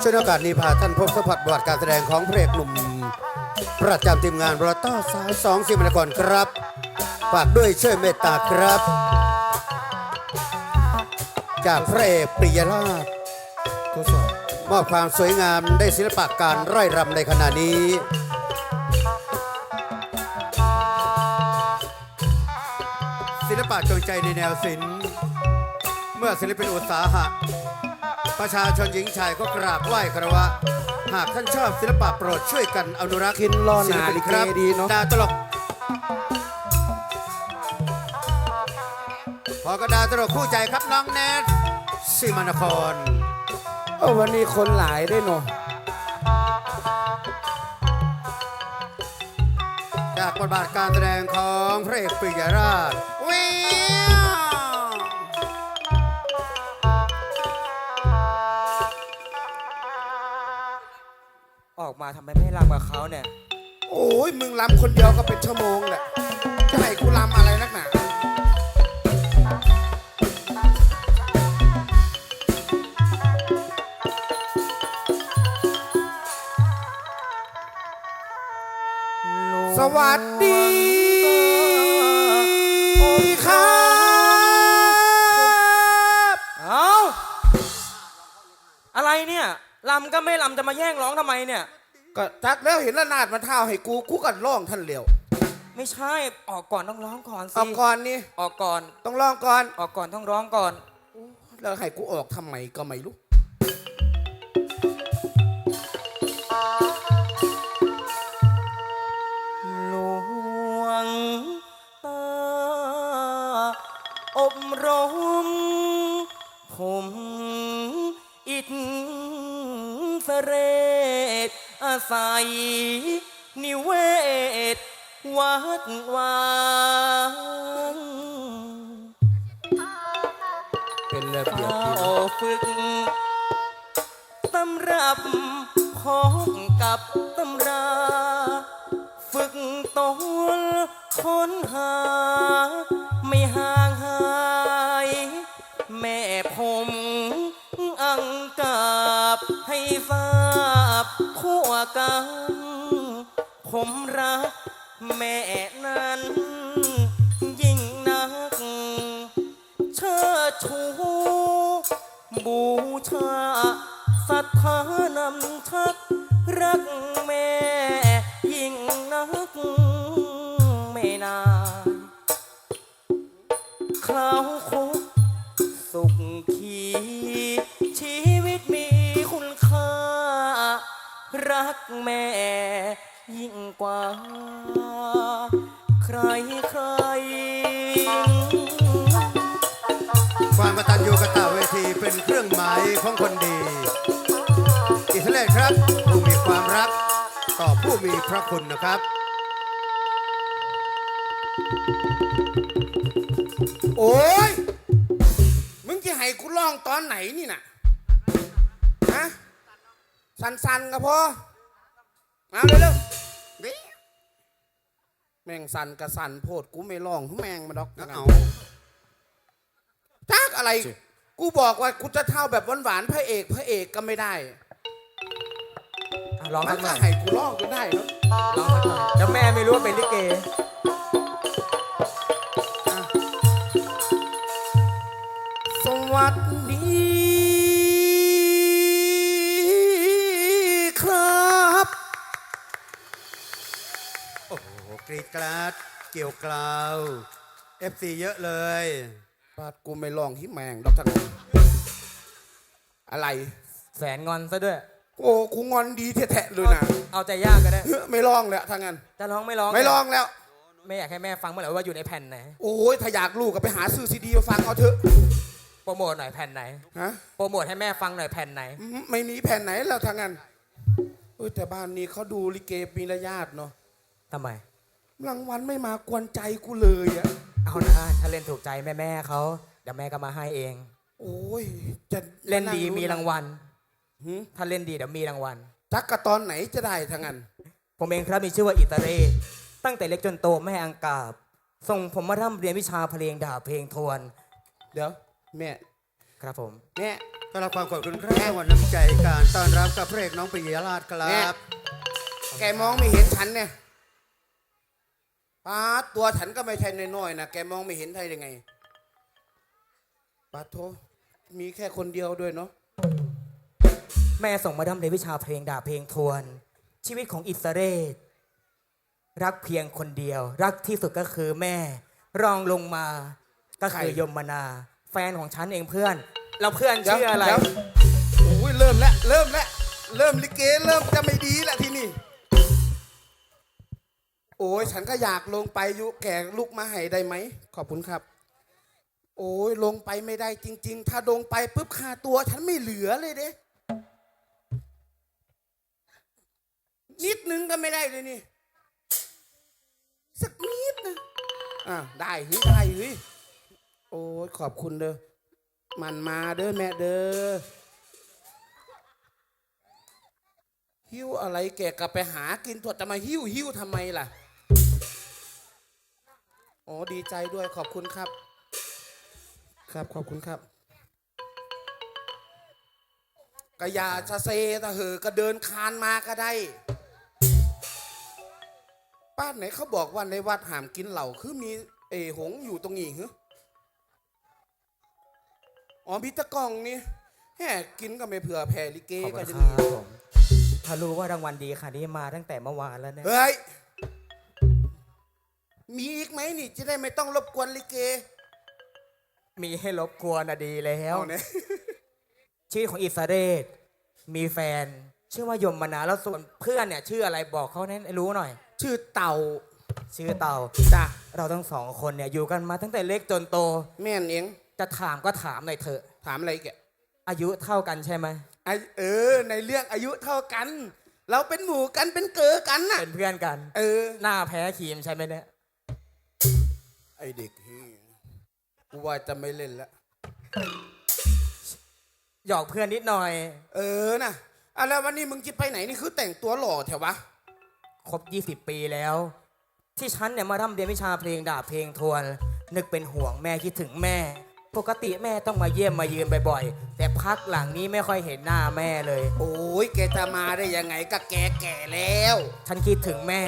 ช่วยโอกาสนี้พาท่านพบสัมผัสประวัติการแสดงของพระเอกหนุ่ม ประจำทีมงานบรต้าสายสองสิบนครครับฝากด้วยช่วยเมตตาครับ จากพระเอกปริยราชทดสอบมอบความสวยงามได้ศิลปะการไร่รำในขณะนี้ศิลปะจงใจในแนวศิลป์เมื่อศิลปินอุตสาหะ ประชาชนหญิงชายก็กราบไหว้คารวะ หากท่านชอบศิลปะโปรดช่วยกันอนุรักษ์กินล่อหศิลนาปินลิคเกรับดีเนาะดาวตลก พอกระดาตลกคู่ใจครับน้องแนทสิมานคร เออวันนี้คนหลายได้วยเนาะจากบทบาทการแสดงของพระเอกปริยราชวิว ออกมาทำไมไม่รำกับเขาเนี่ย โอ้ยมึงลำคนเดียวก็เป็นชั่วโมงแหละจะให้กูลำอะไรนักหนาสวัสดี ลำก็ไม่ลำจะมาแย่งร้องทำไมเนี่ย ก็ทักแล้วเห็นละนาดมาเท้าให้กูกูก็ร้องท่านเร็วไม่ใช่ออกก่อนต้องร้องก่อนสิออกก่อนนี่ออกก่อนต้องร้องก่อนออกก่อนต้องร้องก่อน แล้วให้กูออกทำไมก็ไม่รู้ อาศัย นิเวศ วัดวางเป็นระเบียบข้าดีวฝึกตำรับพ้อมกับตำรา ฝึกตนค้นหา ไม่ห่างหาย แม่ผม อังกาบให้ทรา กัน ผมรักแม่นั้น ยิ่งนัก เชิดชูบูชาศรัทธานำชักรัก รักแม่ยิ่งกว่า ใครใคร ความกตัญญูกตเวทีเป็นเครื่องหมายของคนดี อิสเลครับ ผู้มีความรักต่อผู้มีพระคุณนะครับ โอ้ย มึงจะให้กูร้องตอนไหนนี่น่ะฮะ สันๆก็พอเอาเร็วๆดิแม่งสันกับสันโพดกูไม่ร้องแม่งมาดอกเอาจักอะไร กูบอกว่ากูจะเท่าแบบหวานๆพระเอกพระเอกก็ไม่ได้อะร้องมัสันกหก็น่อยให้กูร้องก็ได้เนาะร้องสักหน่อยเดี๋ยวแม่ไม่รู้ว่าเป็นลิเก สวัส กรีดกราดเกี่ยวกลาว FC เยอะเลยปาดกูไม่ลองที่แมงดอกทันอะไร แสนงอนซะด้วย โอ้กูงอนดีแท้ๆเลยนะเอาใจยากก็ได้ เฮ้ยไม่ลองแล้วทางนั้น จะร้องไม่ร้องไม่ลองแล้ว ไม่อยากให้แม่ฟังเมื่อไหร่ว่าอยู่ในแผ่นไหน โอ้ยถ้าอยากลูกก็ไปหาซื้อซีดีมาฟังเอาเถอะโปรโมทหน่อยแผ่นไหน ฮะโปรโมทให้แม่ฟังหน่อยแผ่นไหน อืมไม่มีแผ่นไหนแล้วทางนั้นเอ้ยแต่บ้านนี้เขาดูลิเกปีละญาติเนาะทำไม รางวัลไม่มากวนใจกูเลยอะเอานะถ้าเล่นถูกใจแม่แม่ๆเขาเดี๋ยวแม่ก็มาให้เอง โอ้ยจะเล่นดีมีรางวัล หืมถ้าเล่นดีเดี๋ยวมีรางวัล จักกะตอนไหนจะได้ทางนั้นผมเองครับมีชื่อว่าอิตาเรตั้งแต่เล็กจนโตแม่อังกาบส่งผมมาร่ำเรียนวิชาเพลงดาบเพลงทวน เดี๋ยวแม่ครับผม แม่ก็รับความขอบคุณครับวันน้ำใจการต้อนรับกับพระเอกน้องปิยราชครัแม่ บ แกมองไม่เห็นฉันเนี่ย ป้าดตัวฉันก็ไม่ใช่น้อยๆนะแกมองไม่เห็นได้ยังไงป้าดโทมีแค่คนเดียวด้วยเนาะแม่ส่งมาดำเรียนวิชาเพลงดาบเพลงทวน ชีวิตของอิสเรศรักเพียงคนเดียว รักที่สุดก็คือแม่ รองลงมาก็คือยมนา แฟนของฉันเองเพื่อนแล้วเพื่อนชื่ออะไรเดี๋ยวโอ้ยเริ่มแล้วเริ่มแล้วเริ่มลิเกเริ่มจะไม่ดีแล้วทีนี่ โอ้ยฉันก็อยากลงไปยุแก่ลูกมาให้ได้ไหม ขอบคุณครับ โอ้ยลงไปไม่ได้จริง ๆ ถ้าลงไปปุ๊บค่าตัว ฉันไม่เหลือเลยเด้นิดนึงก็ไม่ได้เลยนี่ สักนิดนะอะได้เฮ้ยได้เฮ้ยโอ้ยขอบคุณเด้อมันมาเด้อแม่เด้อหิ้วอะไรแกกลับไปหากินถวจะมาหิ้วหิ้วทำไมล่ะ โอ้ดีใจด้วยขอบคุณครับ ครับขอบคุณครับกะยาชะเซตะเหอะก็เดินคานมาก็ได้ ป้านไหนเขาบอกว่าในวัดห้ามกินเหล่าคือมีเอหงส์อยู่ตรงนี้เหรออ๋อพิตะกล่องนี่แห่กินก็ไม่เผื่อแผ่ลิเกขอบก็คุณจะคมีรับผมถ้ารู้ว่ารางวัลดีค่ะนี่มาตั้งแต่เมื่อวานแล้วเนี่ย เฮ้ย มีอีกไหมนี่ จะได้ไม่ต้องรบกวนลิเกมีให้รบกวนอะดีแล้ว เอาเนี่ยชีวิตของอิสเรศมีแฟน ชื่อว่ายมนาแล้วส่วนเพื่อนเนี่ย ชื่ออะไรบอกเขาให้รู้หน่อย ชื่อเต่าชื่อเต่าจ้ะเราทั้งสองคนเนี่ยอยู่กันมาตั้งแต่เล็กจนโต แม่นเองจะถามก็ถามหน่อยเถอะ ถามอะไรแกอายุเท่ากันใช่ไหมไอเออ ในเรื่องอายุเท่ากัน เราเป็นหมู่กันเป็นเกอกันน่ะ เป็นเพื่อนกัน เออ หน้าแพ้ครีมใช่ไหมเนี่ย ไอเด็กเฮียกูว่าจะไม่เล่นละ หยอกเพื่อนนิดหน่อย เออน่ะอะแล้ววันนี้มึงจะไปไหนนี่คือแต่งตัวหล่อแถววะ ครบ 20 ปีแล้ว ที่ฉันเนี่ยมาทำเรียนวิชาเพลงดาบเพลงทวน นึกเป็นห่วงแม่คิดถึงแม่ ปกติแม่ต้องมาเยี่ยมมาเยือนบ่อยๆ แต่พักหลังนี้ไม่ค่อยเห็นหน้าแม่เลย โอ้ยแกจะมาได้ยังไงก็แกแก่แล้ว ฉันคิดถึงแม่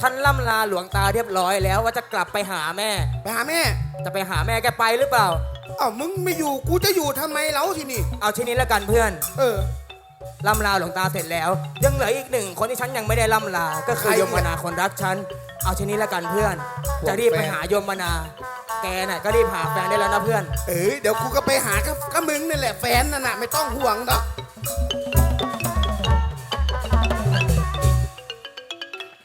ฉันล่ำลาหลวงตาเรียบร้อยแล้วว่าจะกลับไปหาแม่ ไปหาแม่จะไปหาแม่แกไปหรือเปล่าอ้าวมึงไม่อยู่กูจะอยู่ทำไมเล่าทีนี่ เอาทีนี้ละกันเพื่อนเออ ล่ำลาหลวงตาเสร็จแล้ว ยังเหลืออีกหนึ่งคนที่ฉันยังไม่ได้ล่ำลา ก็คือใครโยมนาคนรักฉัน เอาทีนี้ละกันเพื่อนห่วงจะรีบไปแฟนหาโยมนา แกน่ะก็รีบหาแฟนได้แล้วนะเพื่อน เอ้ยเดี๋ยวกูก็ไปหากับกับมึงนี่แหละแฟนนั่นน่ะไม่ต้องห่วงหรอก